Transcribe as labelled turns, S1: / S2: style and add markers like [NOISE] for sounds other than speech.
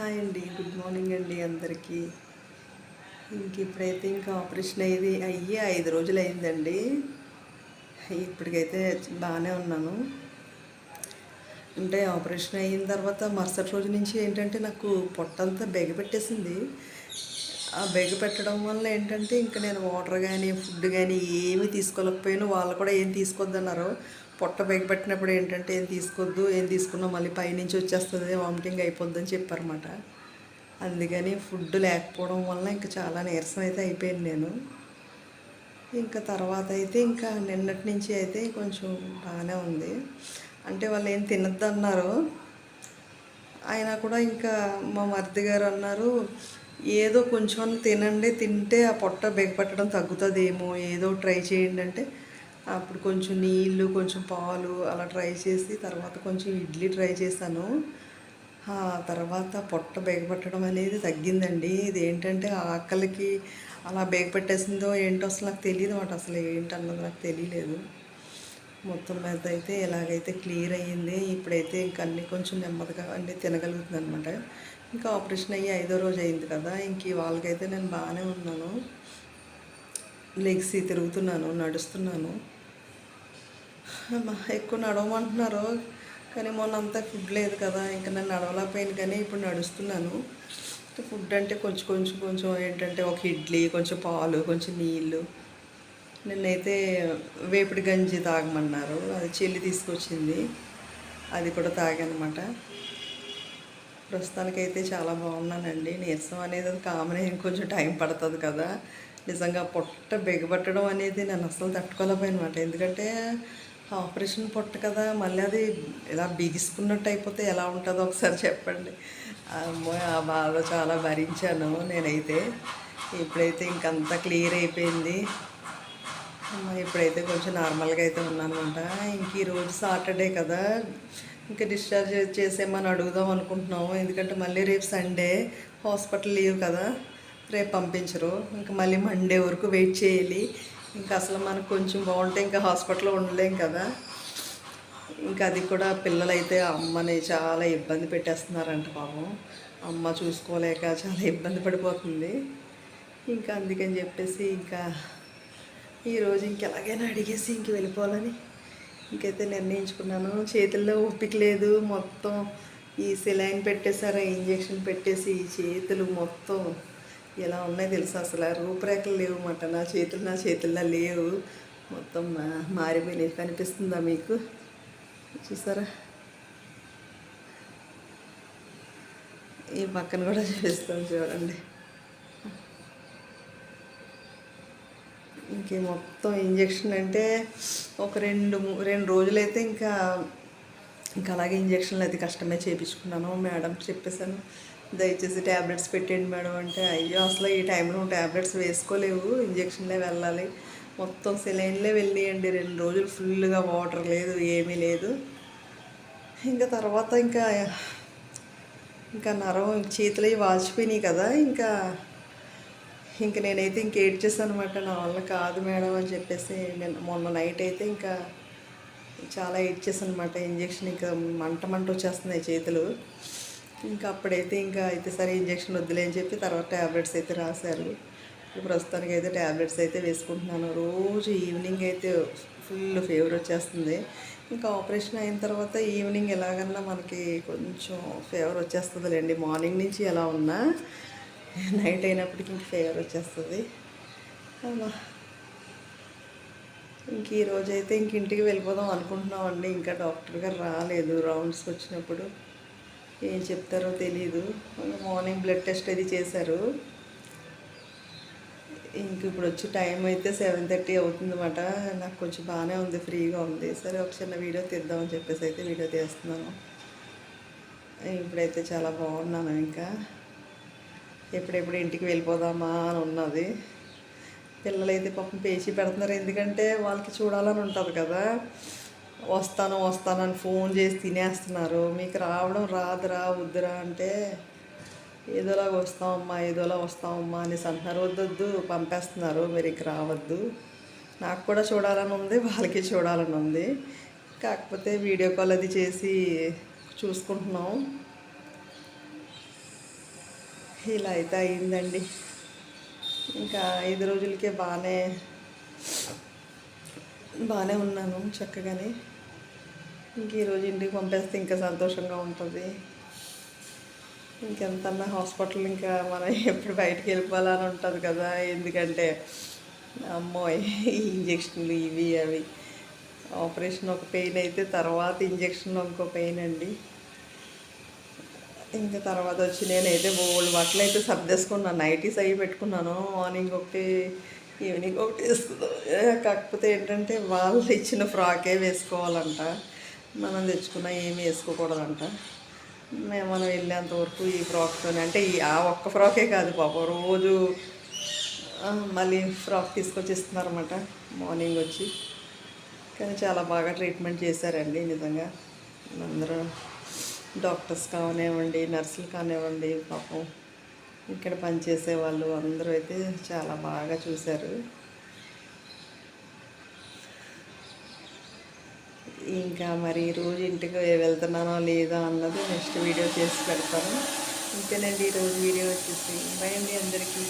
S1: Hi అండి. Good morning అండి అందరికీ. ఇంక ఇప్పుడైతే ఇంకా ఆపరేషన్ అయ్యేది అయ్యి ఐదు రోజులు అయిందండి ఇప్పటికైతే బాగానే ఉన్నాను. అంటే ఆపరేషన్ అయిన తర్వాత మరుసటి రోజు నుంచి ఏంటంటే నాకు పొట్టంతా బెగ పెట్టేసింది బెగ్ పెట్టడం వల్ల ఏంటంటే ఇంకా నేను వాటర్ కానీ ఫుడ్ కానీ ఏమీ తీసుకోలేకపోయాను. వాళ్ళు కూడా ఏం తీసుకోవద్దన్నారు పొట్ట బెగ్ పెట్టినప్పుడు ఏంటంటే ఏం తీసుకోవద్దు ఏం తీసుకున్నా మళ్ళీ పైనుంచి వచ్చేస్తుంది వామిటింగ్ అయిపోద్దని చెప్పారన్నమాట. అందుకని ఫుడ్ లేకపోవడం వల్ల ఇంకా చాలా నీరసం అయితే అయిపోయాను నేను. ఇంకా తర్వాత అయితే ఇంకా నిన్నటి నుంచి అయితే కొంచెం బాగానే ఉంది. అంటే వాళ్ళు ఏం తినద్దు అన్నారు అయినా కూడా ఇంకా మా మరిది గారు అన్నారు ఏదో కొంచెం తినండి తింటే ఆ పొట్ట బెగపట్టడం తగ్గుతుందేమో ఏదో ట్రై చేయండి అంటే అప్పుడు కొంచెం నీళ్ళు కొంచెం పాలు అలా ట్రై చేసి తర్వాత కొంచెం ఇడ్లీ ట్రై చేశాను. ఆ తర్వాత పొట్ట బిగపట్టడం అనేది తగ్గిందండి. ఇది ఏంటంటే ఆకలికి అలా బిగపట్టేసిందో ఏంటో అసలు నాకు తెలియదు మాట అసలు ఏంటన్నది నాకు తెలియలేదు. మొత్తం మీద అయితే ఎలాగైతే క్లియర్ అయ్యింది ఇప్పుడైతే ఇంకా అన్నీ కొంచెం నెమ్మదిగా అన్నీ తినగలుగుతుంది అనమాట ఇంకా ఆపరేషన్ అయ్యి ఐదో రోజు అయింది కదా ఇంక వాళ్ళకైతే నేను బాగానే ఉన్నాను. లెగ్స్ తిరుగుతున్నాను నడుస్తున్నాను. ఎక్కువ నడవమంటున్నారు కానీ మొన్న అంతా ఫుడ్ లేదు కదా ఇంకా నేను నడవలేకపోయాను కానీ ఇప్పుడు నడుస్తున్నాను. ఫుడ్ అంటే కొంచెం కొంచెం కొంచెం ఏంటంటే ఒక ఇడ్లీ కొంచెం పాలు కొంచెం నీళ్ళు నిన్నైతే వేపుడు గంజి తాగమన్నారు. అది చెల్లి తీసుకొచ్చింది. అది కూడా తాగానమాట. ప్రస్తుతానికైతే చాలా బాగున్నానండి. నీరసం అనేది అది కామన్ కొంచెం టైం పడుతుంది కదా. నిజంగా పొట్ట బిగబట్టడం అనేది నేను అసలు తట్టుకోలేకపోయినమాట. ఎందుకంటే ఆపరేషన్ పొట్ట కదా. మళ్ళీ అది ఇలా బిగిసుకున్నట్టు అయిపోతే ఎలా ఉంటుందో ఒకసారి చెప్పండి. అమ్మో ఆ బాధ చాలా భరించాను నేనైతే. ఇప్పుడైతే ఇంకంతా క్లియర్ అయిపోయింది. ఇప్పుడైతే కొంచెం నార్మల్గా అయితే ఉన్నానమాట. ఇంక ఈరోజు సాటర్డే కదా. ఇంకా డిశ్చార్జ్ చేసేమని అడుగుదాం అనుకుంటున్నాము. ఎందుకంటే మళ్ళీ రేపు సండే హాస్పిటల్ లీవ్ కదా. రేపు పంపించరు. ఇంకా మళ్ళీ మండే వరకు వెయిట్ చేయాలి. ఇంకా అసలు మనకు కొంచెం బాగుంటే ఇంకా హాస్పిటల్లో ఉండలేం కదా. ఇంకా అది కూడా పిల్లలైతే అమ్మని చాలా ఇబ్బంది పెట్టేస్తున్నారంట పాపం. అమ్మ చూసుకోలేక చాలా ఇబ్బంది పడిపోతుంది. ఇంకా అందుకని చెప్పేసి ఇంకా ఈరోజు ఇంకెలాగైనా అడిగేసి ఇంక వెళ్ళిపోవాలని ఇంకైతే నిర్ణయించుకున్నాను. చేతుల్లో ఓపిక లేదు. మొత్తం ఈ సెలైన్ పెట్టేసారా ఇంజెక్షన్ పెట్టేసి ఈ చేతులు మొత్తం ఎలా ఉన్నాయి తెలుసా? అసలు ఆ రూపురేఖలు లేవు మాట నా చేతులు నా చేతుల్లో లేవు. మొత్తం మారిపోయినవి కనిపిస్తుందా మీకు? చూసారా? ఈ పక్కన కూడా చూపిస్తాం చూడండి. ఇంకే మొత్తం ఇంజెక్షన్ అంటే ఒక రెండు మూ- రెండు రోజులైతే ఇంకా ఇంకా అలాగే ఇంజక్షన్లు అయితే కష్టమే చేయించుకున్నాను మేడం చెప్పేశాను దయచేసి ట్యాబ్లెట్స్ పెట్టండి మేడం అంటే అయ్యో అసలు ఈ టైంలో ట్యాబ్లెట్స్ వేసుకోలేవు ఇంజక్షన్లే వెళ్ళాలి. మొత్తం సెలైన్లే వెళ్ళియండి రెండు రోజులు ఫుల్గా వాటర్ లేదు ఏమీ లేదు. ఇంకా తర్వాత ఇంకా ఇంకా నరం చేతులు అవి వాచిపోయినాయి కదా ఇంకా ఇంక నేనైతే ఇంక ఏడ్చేసాను అనమాట నా వల్ల కాదు మేడం అని చెప్పేసి నేను మొన్న నైట్ అయితే ఇంకా చాలా ఏడ్చేసాను అనమాట ఇంజక్షన్ ఇంకా మంట మంట వచ్చేస్తున్నాయి చేతులు. ఇంకా అప్పుడైతే ఇంకా అయితే సరే ఇంజక్షన్ వద్దులే అని చెప్పి తర్వాత ట్యాబ్లెట్స్ అయితే రాశారు. ప్రస్తుతానికి అయితే ట్యాబ్లెట్స్ అయితే వేసుకుంటున్నాను. రోజు ఈవినింగ్ అయితే ఫుల్ ఫీవర్ వచ్చేస్తుంది. ఇంకా ఆపరేషన్ అయిన తర్వాత ఈవినింగ్ ఎలాగన్నా మనకి కొంచెం ఫీవర్ వచ్చేస్తుందిలేండి. మార్నింగ్ నుంచి ఎలా ఉన్నా నైట్ అయినప్పటికి ఇంక ఫీవర్ వచ్చేస్తుంది. అమ్మా. ఇంక ఈ అయితే ఇంక ఇంటికి వెళ్ళిపోదాం అనుకుంటున్నామండి ఇంకా డాక్టర్ గారు రాలేదు. రౌండ్స్కి వచ్చినప్పుడు ఏం చెప్తారో తెలియదు మార్నింగ్ బ్లడ్ టెస్ట్ అది చేశారు. ఇంక ఇప్పుడు వచ్చి టైం అయితే సెవెన్ థర్టీ అవుతుందన్నమాట. నాకు కొంచెం బాగానే ఉంది ఫ్రీగా ఉంది. సరే ఒక చిన్న వీడియో తీద్దామని చెప్పేసి అయితే వీడియో తీస్తున్నాను. ఇప్పుడైతే చాలా బాగున్నాను ఇంకా. ఎప్పుడెప్పుడు ఇంటికి వెళ్ళిపోదామా అని ఉన్నది. పిల్లలైతే పాపం పేచి పెడుతున్నారు. ఎందుకంటే వాళ్ళకి చూడాలని ఉంటుంది కదా. వస్తాను వస్తానని ఫోన్ చేసి తినేస్తున్నారు. మీకు రావడం రాదురా వద్దురా అంటే ఏదోలాగా వస్తామమ్మా ఏదోలా వస్తామమ్మా అనేసి అంటున్నారు. వద్దొద్దు పంపేస్తున్నారు. మీరు ఇక రావద్దు. నాకు కూడా చూడాలని ఉంది వాళ్ళకి చూడాలని ఉంది. కాకపోతే వీడియో కాల్ అది చేసి చూసుకుంటున్నాం. ఇలా అయితే అయిందండి. ఇంకా ఐదు రోజులకే బాగానే బాగానే ఉన్నాను చక్కగానే. ఇంక ఈరోజు ఇంటికి పంపేస్తే ఇంకా సంతోషంగా ఉంటుంది. ఇంకెంతన్నా హాస్పిటల్ ఇంకా మనం [LAUGHS] ఎప్పుడు బయటికి వెళ్ళిపోవాలని ఉంటుంది కదా. ఎందుకంటే అమ్మో ఈ ఇంజక్షన్లు ఇవి అవి. ఆపరేషన్ ఒక పెయిన్ అయితే తర్వాత ఇంజెక్షన్ ఇంకో పెయిన్ అండి. ఇంకా తర్వాత వచ్చి నేనైతే బోల్డ్ బట్టలు అయితే సర్దేసుకున్నాను నైటీస్ అవి పెట్టుకున్నాను. మార్నింగ్ ఒకటి ఈవినింగ్ ఒకటి వేసుకున్నాను కాకపోతే ఏంటంటే వాళ్ళు ఇచ్చిన ఫ్రాకే వేసుకోవాలంట. మనం తెచ్చుకున్న ఏమి వేసుకోకూడదంట. మేము మనం వెళ్ళేంత వరకు ఈ ఫ్రాక్తోనే. అంటే ఈ ఆ ఒక్క ఫ్రాకే కాదు పాప. రోజు మళ్ళీ ఫ్రాక్ తీసుకొచ్చి ఇస్తున్నారన్నమాట మార్నింగ్ వచ్చి. కానీ చాలా బాగా ట్రీట్మెంట్ చేశారండి నిజంగా. అందరూ డాక్టర్స్ కానివ్వండి నర్సులు కానివ్వండి పాపం ఇక్కడ పనిచేసే వాళ్ళు అందరూ అయితే చాలా బాగా చూశారు. ఇంకా మరి రోజు ఇంటికి వెళ్తున్నానో లేదో అన్నది నెక్స్ట్ వీడియో చేసి పెడతాను. ఇంతేనండి ఈరోజు వీడియో వచ్చేసి. భయండి అండి అందరికీ.